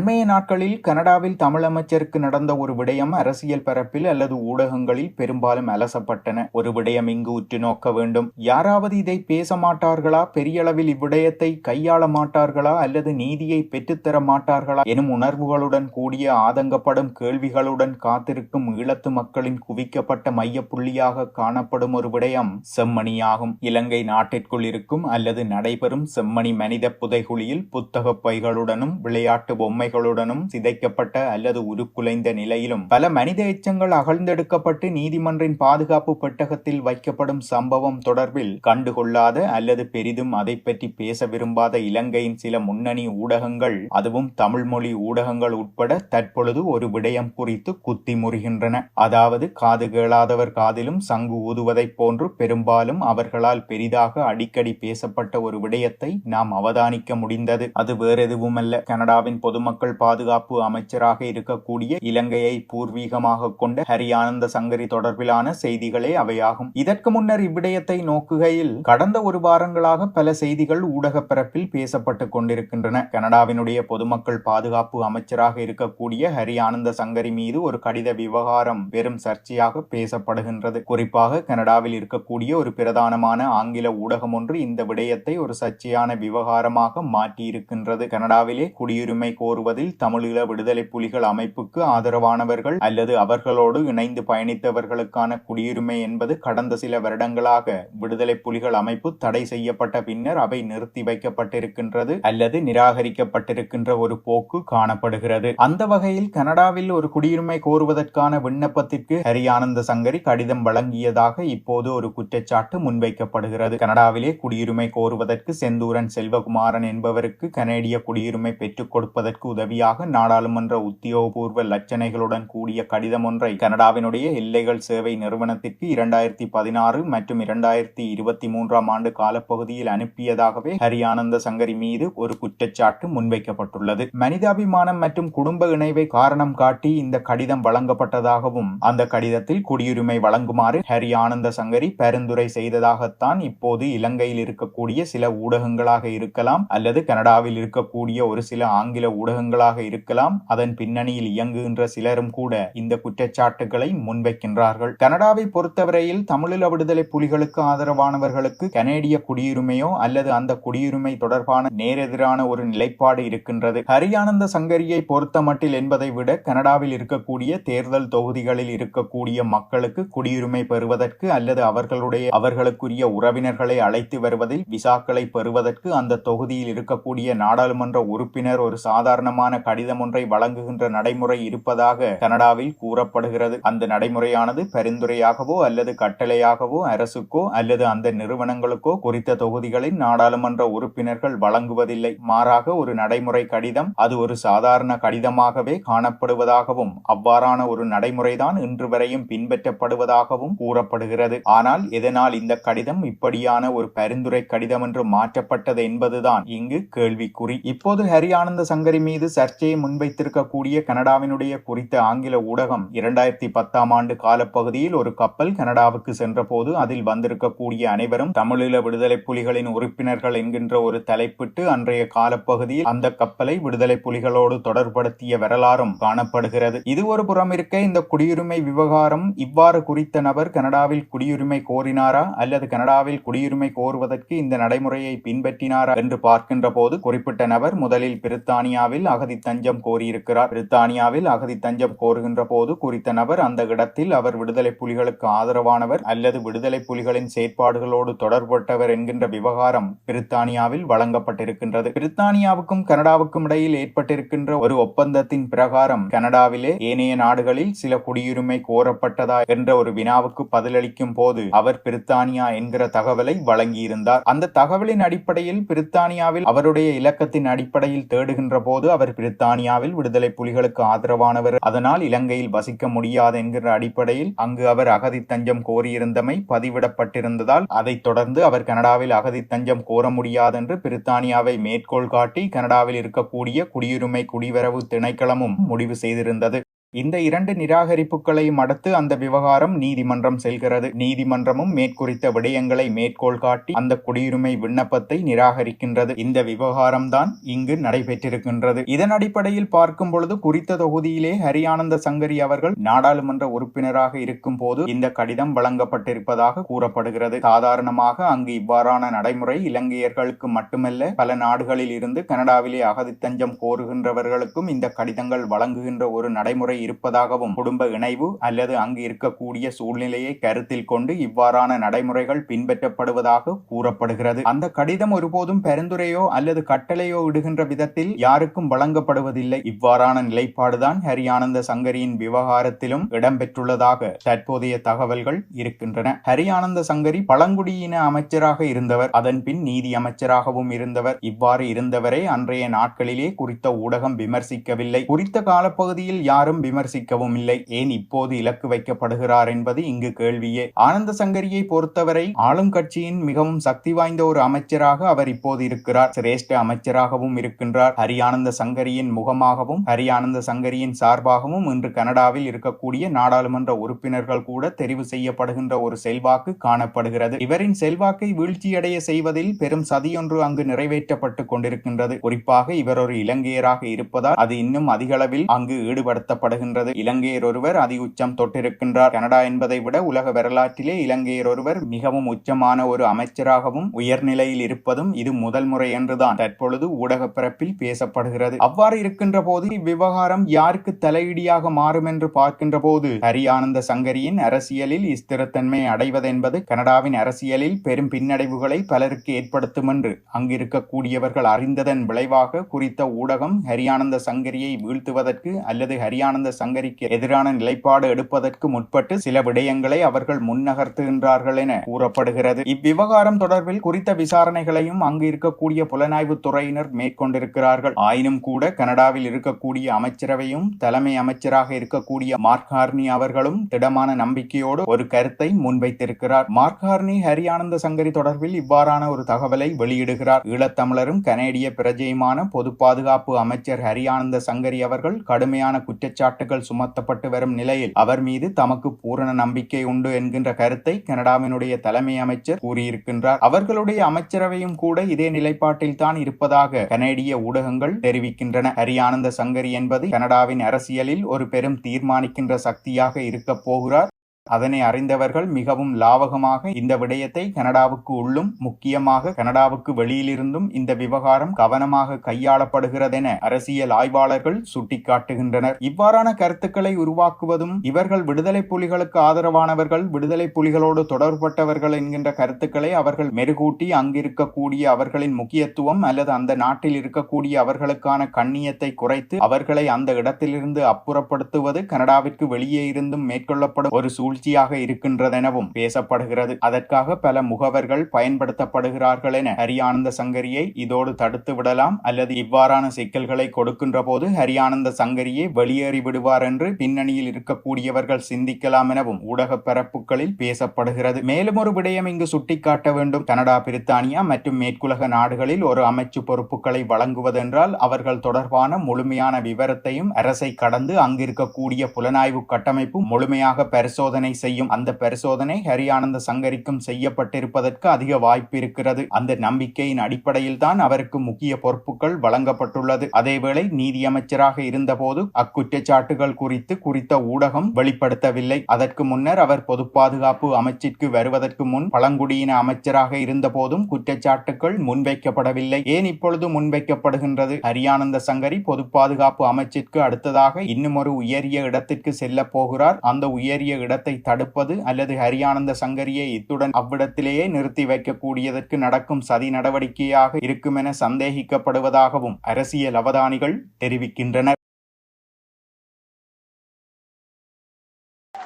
அண்மைய நாட்களில் கனடாவில் தமிழமைச்சருக்கு நடந்த ஒரு விடயம் அரசியல் பரப்பில் அல்லது ஊடகங்களில் பெரும்பாலும் அலசப்பட்டன. ஒரு விடயம் இங்கு உற்று நோக்க வேண்டும். யாராவது இதை பேச மாட்டார்களா? பெரிய அளவில் இவ்விடயத்தை கையாள மாட்டார்களா? அல்லது நீதியை பெற்றுத்தர மாட்டார்களா? எனும் உணர்வுகளுடன் கூடிய ஆதங்கப்படும் கேள்விகளுடன் காத்திருக்கும் ஈழத்து மக்களின் குவிக்கப்பட்ட மையப்புள்ளியாக காணப்படும் ஒரு விடயம் செம்மணியாகும். இலங்கை நாட்டிற்குள் இருக்கும் அல்லது நடைபெறும் செம்மணி மனித புதைகுழியில் புத்தக பைகளுடனும் விளையாட்டு பொம்மை பிரச்சனைகளுடனும் சிதைக்கப்பட்ட அல்லது உருக்குலைந்த நிலையிலும் பல மனித எச்சங்கள் அகழ்ந்தெடுக்கப்பட்டு நீதிமன்றின் பாதுகாப்பு பெட்டகத்தில் வைக்கப்படும் சம்பவம் தொடர்பில் கண்டுகொள்ளாத அல்லது பெரிதும் அதை பற்றி பேச விரும்பாத இலங்கையின் சில முன்னணி ஊடகங்கள் அதுவும் தமிழ் மொழி ஊடகங்கள் உட்பட தற்பொழுது ஒரு விடயம் குறித்து குத்தி முறிகின்றன. அதாவது காது கேளாதவர் காதிலும் சங்கு ஊதுவதைப் போன்று பெரும்பாலும் அவர்களால் பெரிதாக அடிக்கடி பேசப்பட்ட ஒரு விடயத்தை நாம் அவதானிக்க முடிந்தது. அது வேறெதுவுமல்ல. கனடாவின் பொதுமக்கள் பாதுகாப்பு அமைச்சராக இருக்கக்கூடிய இலங்கையை பூர்வீகமாக கொண்ட ஹரியானந்த சங்கரி தொடர்பிலான செய்திகளே அவையாகும். இதற்கு முன்னர் இவ்விடயத்தை நோக்குகையில் கடந்த ஒரு வாரங்களாக பல செய்திகள் ஊடக பரப்பில் பேசப்பட்டு கொண்டிருக்கின்றன. கனடாவினுடைய பொதுமக்கள் பாதுகாப்பு அமைச்சராக இருக்கக்கூடிய ஹரி ஆனந்த சங்கரி மீது ஒரு கடித விவகாரம் வெறும் சர்ச்சையாக பேசப்படுகின்றது. குறிப்பாக கனடாவில் இருக்கக்கூடிய ஒரு பிரதானமான ஆங்கில ஊடகம் ஒன்று இந்த விடயத்தை ஒரு சர்ச்சையான விவகாரமாக மாற்றியிருக்கின்றது. கனடாவிலே குடியுரிமை கோருவதில் தமிழீழ விடுதலை புலிகள் அமைப்புக்கு ஆதரவானவர்கள் அல்லது அவர்களோடு இணைந்து பயணித்தவர்களுக்கான குடியுரிமை என்பது கடந்த சில வருடங்களாக விடுதலை புலிகள் அமைப்பு தடை செய்யப்பட்ட பின்னர் அவை நிறுத்தி வைக்கப்பட்டிருக்கின்றது அல்லது நிராகரிக்கப்பட்டிருக்கின்ற ஒரு போக்கு காணப்படுகிறது. அந்த வகையில் கனடாவில் ஒரு குடியுரிமை கோருவதற்கான விண்ணப்பத்திற்கு ஹரியானந்த சங்கரி கடிதம் வழங்கியதாக இப்போது ஒரு குற்றச்சாட்டு முன்வைக்கப்படுகிறது. கனடாவிலே குடியுரிமை கோருவதற்கு செந்தூரன் செல்வகுமாரன் என்பவருக்கு கனேடிய குடியுரிமை பெற்றுக் கொடுப்பதற்கு உதவியாக நாடாளுமன்ற உத்தியோகபூர்வ லட்சணைகளுடன் கூடிய கடிதம் ஒன்றை கனடாவினுடைய எல்லைகள் சேவை நிறுவனத்திற்கு இரண்டாயிரத்தி பதினாறு மற்றும் இரண்டாயிரத்தி இருபத்தி மூன்றாம் ஆண்டு காலப்பகுதியில் அனுப்பியதாகவே ஹரியானந்த சங்கரி மீது ஒரு குற்றச்சாட்டு முன்வைக்கப்பட்டுள்ளது. மனிதாபிமானம் மற்றும் குடும்ப இணைவை காரணம் காட்டி இந்த கடிதம் வழங்கப்பட்டதாகவும் அந்த கடிதத்தில் குடியுரிமை வழங்குமாறு ஹரி ஆனந்த சங்கரி பரிந்துரை செய்ததாகத்தான் இப்போது இலங்கையில் இருக்கக்கூடிய சில ஊடகங்களாக இருக்கலாம் அல்லது கனடாவில் இருக்கக்கூடிய ஒரு சில ஆங்கில ஊடக ஊடகங்களாக இருக்கலாம் அதன் பின்னணியில் இயங்குகின்ற சிலரும் கூட இந்த குற்றச்சாட்டுகளை முன்வைக்கின்றார்கள். கனடாவை பொறுத்தவரையில் தமிழீழ விடுதலை புலிகளுக்கு ஆதரவானவர்களுக்கு கனேடிய குடியுரிமையோ அல்லது அந்த குடியுரிமை தொடர்பான நேரெதிரான ஒரு நிலைப்பாடு இருக்கின்றது. ஹரியானந்த சங்கரியை பொறுத்தமட்டில் என்பதை விட கனடாவில் இருக்கக்கூடிய தேர்தல் தொகுதிகளில் இருக்கக்கூடிய மக்களுக்கு குடியுரிமை பெறுவதற்கு அல்லது அவர்களுடைய அவர்களுக்குரிய உறவினர்களை அழைத்து வருவதில் விசாக்களை பெறுவதற்கு அந்த தொகுதியில் இருக்கக்கூடிய நாடாளுமன்ற உறுப்பினர் ஒரு சாதாரண சாதாரணமான கடிதம் ஒன்றை வழங்குகின்ற நடைமுறை இருப்பதாக கனடாவில் கூறப்படுகிறது. அந்த நடைமுறையானது பரிந்துரையாகவோ அல்லது கட்டளையாகவோ அரசுக்கோ அல்லது அந்த நிறுவனங்களுக்கோ குறித்த தொகுதிகளின் நாடாளுமன்ற உறுப்பினர்கள் வழங்குவதில்லை. மாறாக ஒரு நடைமுறை கடிதம் அது ஒரு சாதாரண கடிதமாகவே காணப்படுவதாகவும் அவ்வாறான ஒரு நடைமுறைதான் இன்று வரையும் பின்பற்றப்படுவதாகவும் கூறப்படுகிறது. ஆனால் எதனால் இந்த கடிதம் இப்படியான ஒரு பரிந்துரை கடிதம் என்று மாற்றப்பட்டது என்பதுதான் இங்கு கேள்விக்குறி. இப்போது ஹரியானந்த சங்கரி மீது சர்ச்சையை முன்வைத்திருக்கக்கூடிய கனடாவினுடைய குறித்த ஆங்கில ஊடகம் இரண்டாயிரத்தி பத்தாம் ஆண்டு காலப்பகுதியில் ஒரு கப்பல் கனடாவுக்கு சென்றபோது அதில் வந்திருக்கக்கூடிய அனைவரும் தமிழீழ விடுதலை புலிகளின் உறுப்பினர்கள் என்கின்ற ஒரு தலைப்பிட்டு அன்றைய காலப்பகுதியில் அந்த கப்பலை விடுதலை புலிகளோடு தொடர்படுத்திய வரலாறும் காணப்படுகிறது. இது ஒரு புறம் இருக்க இந்த குடியுரிமை விவகாரம் இவ்வாறு குறித்த நபர் கனடாவில் குடியுரிமை கோரினாரா அல்லது கனடாவில் குடியுரிமை கோருவதற்கு இந்த நடைமுறையை பின்பற்றினாரா என்று பார்க்கின்ற போது குறிப்பிட்ட நபர் முதலில் பிரித்தானியாவில் அகதி தஞ்சம் கோரியிருக்கிறார். பிரித்தானியாவில் அகதி தஞ்சம் கோருகின்ற போது குறித்த நபர் அந்த இடத்தில் அவர் விடுதலை புலிகளுக்கு ஆதரவானவர் அல்லது விடுதலை புலிகளின் செயற்பாடுகளோடு தொடர்பட்டவர் என்கின்ற விவகாரம் பிரித்தானியாவில் வழங்கப்பட்டிருக்கின்றது. பிரித்தானியாவுக்கும் கனடாவுக்கும் இடையில் ஏற்பட்டிருக்கின்ற ஒரு ஒப்பந்தத்தின் பிரகாரம் கனடாவிலே ஏனைய நாடுகளில் சில குடியுரிமை கோரப்பட்டதா என்ற ஒரு வினாவுக்கு பதிலளிக்கும் போது அவர் பிரித்தானியா என்கிற தகவலை வழங்கியிருந்தார். அந்த தகவலின் அடிப்படையில் பிரித்தானியாவில் அவருடைய இலக்கத்தின் அடிப்படையில் தேடுகின்ற போது அவர் பிரித்தானியாவில் விடுதலை புலிகளுக்கு ஆதரவானவர். அதனால் இலங்கையில் வசிக்க முடியாது என்கிற அடிப்படையில் அங்கு அவர் அகதி தஞ்சம் கோரியிருந்தமை பதிவிடப்பட்டிருந்ததால் அதைத் தொடர்ந்து அவர் கனடாவில் அகதி தஞ்சம் கோர முடியாதென்று பிரித்தானியாவை மேற்கோள் காட்டி கனடாவில் இருக்கக்கூடிய குடியுரிமை குடிவரவு திணைக்களமும் முடிவு செய்திருந்தது. இந்த இரண்டு நிராகரிப்புகளையும் அடுத்து அந்த விவகாரம் நீதிமன்றம் செல்கிறது. நீதிமன்றமும் மேற்குறித்த விடயங்களை மேற்கோள் காட்டி அந்த குடியுரிமை விண்ணப்பத்தை நிராகரிக்கின்றது. இந்த விவகாரம்தான் இங்கு நடைபெற்றிருக்கின்றது. இதன் அடிப்படையில் பார்க்கும் பொழுது குறித்த தொகுதியிலே ஹரியானந்த சங்கரி அவர்கள் நாடாளுமன்ற உறுப்பினராக இருக்கும் போது இந்த கடிதம் வழங்கப்பட்டிருப்பதாக கூறப்படுகிறது. சாதாரணமாக அங்கு இவ்வாறான நடைமுறை இலங்கையர்களுக்கு மட்டுமல்ல பல நாடுகளில் இருந்து கனடாவிலே அகதித்தஞ்சம் கோருகின்றவர்களுக்கும் இந்த கடிதங்கள் வழங்குகின்ற ஒரு நடைமுறை இருப்பதாகவும் குடும்ப இணைவு அல்லது அங்கு இருக்கக்கூடிய சூழ்நிலையை கருத்தில் கொண்டு இவ்வாறான நடைமுறைகள் பின்பற்றப்படுவதாக கூறப்படுகிறது. அந்த கடிதம் ஒருபோதும் பரிந்துரையோ அல்லது கட்டளையோ இடுகின்ற விதத்தில் யாருக்கும் வழங்கப்படுவதில்லை. இவ்வாறான நிலைப்பாடுதான் ஹரியானந்த சங்கரியின் விவகாரத்திலும் இடம்பெற்றுள்ளதாக தற்போதைய தகவல்கள் இருக்கின்றன. ஹரியானந்த சங்கரி பழங்குடியின அமைச்சராக இருந்தவர் அதன் பின் நீதி அமைச்சராகவும் இருந்தவர். இவ்வாறு இருந்தவரை அன்றைய நாட்களிலே குறித்த ஊடகம் விமர்சிக்கவில்லை. குறித்த காலப்பகுதியில் யாரும் விமர்சிக்கவும் இல்லை. ஏன் இப்போது இலக்கு வைக்கப்படுகிறார் என்பது இங்கு கேள்வியே. ஆனந்த சங்கரியை பொறுத்தவரை ஆளும் கட்சியின் மிகவும் சக்தி வாய்ந்த ஒரு அமைச்சராக அவர் இப்போது இருக்கிறார். சிரேஷ்ட அமைச்சராகவும் இருக்கின்றார். ஹரியானந்த சங்கரியின் முகமாகவும் ஹரியானந்த சங்கரியின் சார்பாகவும் இன்று கனடாவில் இருக்கக்கூடிய நாடாளுமன்ற உறுப்பினர்கள் கூட தெரிவு செய்யப்படுகின்ற ஒரு செல்வாக்கு காணப்படுகிறது. இவரின் செல்வாக்கை வீழ்ச்சியடைய செய்வதில் பெரும் சதியொன்று அங்கு நிறைவேற்றப்பட்டு கொண்டிருக்கின்றது. குறிப்பாக இவர் ஒரு இலங்கையராக இருப்பதால் அது இன்னும் அதிகளவில் அங்கு ஈடுபடுத்தப்படுகிறது. ஈடுபடுத்தப்படுகின்றது இலங்கையர் ஒருவர் அதி உச்சம் தொட்டிருக்கின்றார். கனடா என்பதை விட உலக வரலாற்றிலே இலங்கையர் ஒருவர் மிகவும் உச்சமான ஒரு அமைச்சராகவும் உயர்நிலையில் இருப்பதும் இது முதல் முறை என்றுதான். தற்பொழுது ஊடக பரப்பில் பேசப்படுகிறது. அவ்வாறு இருக்கின்ற போது இவ்விவகாரம் யாருக்கு தலையீடியாக மாறும் என்று பார்க்கின்ற போது ஹரியானந்த சங்கரியின் அரசியலில் ஸ்திரத்தன்மை அடைவதென்பது கனடாவின் அரசியலில் பெரும் பின்னடைவுகளை பலருக்கு ஏற்படுத்தும் என்று அங்கிருக்கக்கூடியவர்கள் அறிந்ததன் விளைவாக குறித்த ஊடகம் ஹரியானந்த சங்கரியை வீழ்த்துவதற்கு அல்லது ஹரியானந்த சங்கரிக்கு எதிரான நிலைப்பாடு எடுப்பதற்கு முற்பட்டு சில விடயங்களை அவர்கள் முன்னகர்த்துகின்றார்கள் என கூறப்படுகிறது. இவ்விவகாரம் தொடர்பில் குறித்த விசாரணைகளையும் அங்கு இருக்கக்கூடிய புலனாய்வு துறையினர் மேற்கொண்டிருக்கிறார்கள். ஆயினும் கூட கனடாவில் இருக்கக்கூடிய அமைச்சரவையும் தலைமை அமைச்சராக இருக்கக்கூடிய மார்க்ஹார்னி அவர்களும் திடமான நம்பிக்கையோடு ஒரு கருத்தை முன்வைத்திருக்கிறார். மார்க்ஹார்னி ஹரியானந்த சங்கரி தொடர்பில் இவ்வாறான ஒரு தகவலை வெளியிடுகிறார். ஈழத்தமிழரும் கனேடிய பிரஜையுமான பொது பாதுகாப்பு அமைச்சர் ஹரியானந்த சங்கரி அவர்கள் கடுமையான குற்றச்சாட்டு குற்றச்சாட்டுகள் சுமத்தப்பட்டு வரும் நிலையில் அவர் மீது தமக்கு பூரண நம்பிக்கை உண்டு என்கின்ற கருத்தை கனடாவினுடைய தலைமை அமைச்சர் கூறியிருக்கின்றார். அவர்களுடைய அமைச்சரவையும் கூட இதே நிலைப்பாட்டில் தான் இருப்பதாக கனேடிய ஊடகங்கள் தெரிவிக்கின்றன. ஹரியானந்த சங்கரி என்பது கனடாவின் அரசியலில் ஒரு பெரும் தீர்மானிக்கின்ற சக்தியாக இருக்கப் போகிறார். அதனை அறிந்தவர்கள் மிகவும் லாவகமாக இந்த விடயத்தை கனடாவுக்கு உள்ளும் முக்கியமாக கனடாவுக்கு வெளியிலிருந்தும் இந்த விவகாரம் கவனமாக கையாளப்படுகிறதென அரசியல் ஆய்வாளர்கள் சுட்டிக்காட்டுகின்றனர். இவ்வாறான கருத்துக்களை உருவாக்குவதும் இவர்கள் விடுதலை புலிகளுக்கு ஆதரவானவர்கள் விடுதலை புலிகளோடு தொடர்பட்டவர்கள் என்கின்ற கருத்துக்களை அவர்கள் மெருகூட்டி அங்கிருக்கக்கூடிய அவர்களின் முக்கியத்துவம் அல்லது அந்த நாட்டில் இருக்கக்கூடிய அவர்களுக்கான கண்ணியத்தை குறைத்து அவர்களை அந்த இடத்திலிருந்து அப்புறப்படுத்துவது கனடாவிற்கு வெளியே இருந்தும் மேற்கொள்ளப்படும் ஒரு சூழ் சூழ்ச்சியாக இருக்கின்றதெனவும் பேசப்படுகிறது. அதற்காக பல முகவர்கள் பயன்படுத்தப்படுகிறார்கள் என ஹரியானந்த சங்கரியை இதோடு தடுத்து விடலாம் அல்லது இவ்வாறான சிக்கல்களை கொடுக்கின்ற போது ஹரியானந்த சங்கரியை வெளியேறி விடுவார் என்று பின்னணியில் இருக்கக்கூடியவர்கள் சிந்திக்கலாம் எனவும் ஊடக பரப்புகளில் பேசப்படுகிறது. மேலும் ஒரு விடயம் இங்கு சுட்டிக்காட்ட வேண்டும். கனடா பிரித்தானியா மற்றும் மேற்குலக நாடுகளில் ஒரு அமைச்சு பொறுப்புகளை வழங்குவதென்றால் அவர்கள் தொடர்பான முழுமையான விவரத்தையும் அரசை கடந்து அங்கிருக்கக்கூடிய புலனாய்வு கட்டமைப்பு முழுமையாக பரிசோதனை செய்யும் அந்த பரிசோதனை ஹரியானந்த சங்கரிக்கும் செய்யப்பட்டிருப்பதற்கு அதிக வாய்ப்பு இருக்கிறது. அந்த நம்பிக்கையின் அடிப்படையில் தான் அவருக்கு முக்கிய பொறுப்புகள் வழங்கப்பட்டுள்ளது. அதேவேளை நீதியமைச்சராக இருந்தபோது அக்குற்றச்சாட்டுகள் குறித்து குறித்த ஊடகம் வெளிப்படுத்தவில்லை. அதற்கு முன்னர் அவர் பொது பாதுகாப்பு அமைச்சிற்கு வருவதற்கு முன் பழங்குடியின அமைச்சராக இருந்தபோதும் குற்றச்சாட்டுகள் முன்வைக்கப்படவில்லை. ஏன் இப்பொழுது முன்வைக்கப்படுகின்றது? ஹரியானந்த சங்கரி பொது பாதுகாப்பு அமைச்சிற்கு அடுத்ததாக இன்னும் ஒரு உயரிய இடத்திற்கு செல்ல போகிறார். அந்த உயரிய இடத்தை தடுப்பது அல்லது ஹரியானந்த சங்கரியை இத்துடன் அவ்விடத்திலேயே நிறுத்தி வைக்கக்கூடியதற்கு நடக்கும் சதி நடவடிக்கையாக இருக்கும் என சந்தேகிக்கப்படுவதாகவும் அரசியல் அவதானிகள் தெரிவிக்கின்றனர்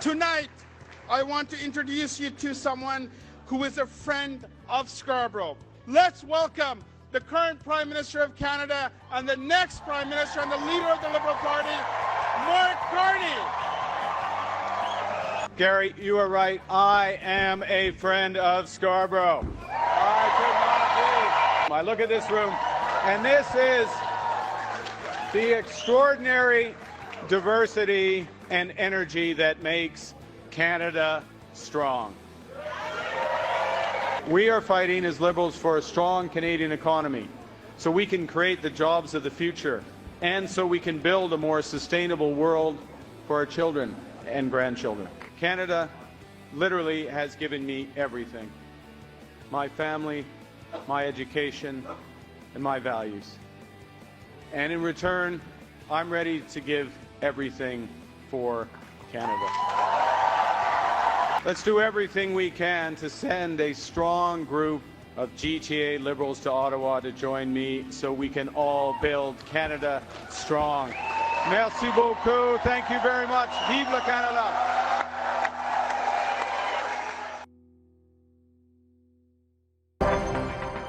Tonight, I want to introduce you to someone who is a friend of Scarborough. Let's welcome the current Prime Minister of Canada and the next Prime Minister and the leader of the Liberal Party, Mark Carney. Gary, you are right. I am a friend of Scarborough. I could not be. I look at this room, and this is the extraordinary diversity and energy that makes Canada strong. We are fighting as Liberals for a strong Canadian economy so we can create the jobs of the future and so we can build a more sustainable world for our children and grandchildren. Canada literally has given me everything my family, my education, and my values. And in return, I'm ready to give everything for Canada. Let's do everything we can to send a strong group of GTA Liberals to Ottawa to join me so we can all build Canada strong. Merci beaucoup. Thank you very much. Vive le Canada.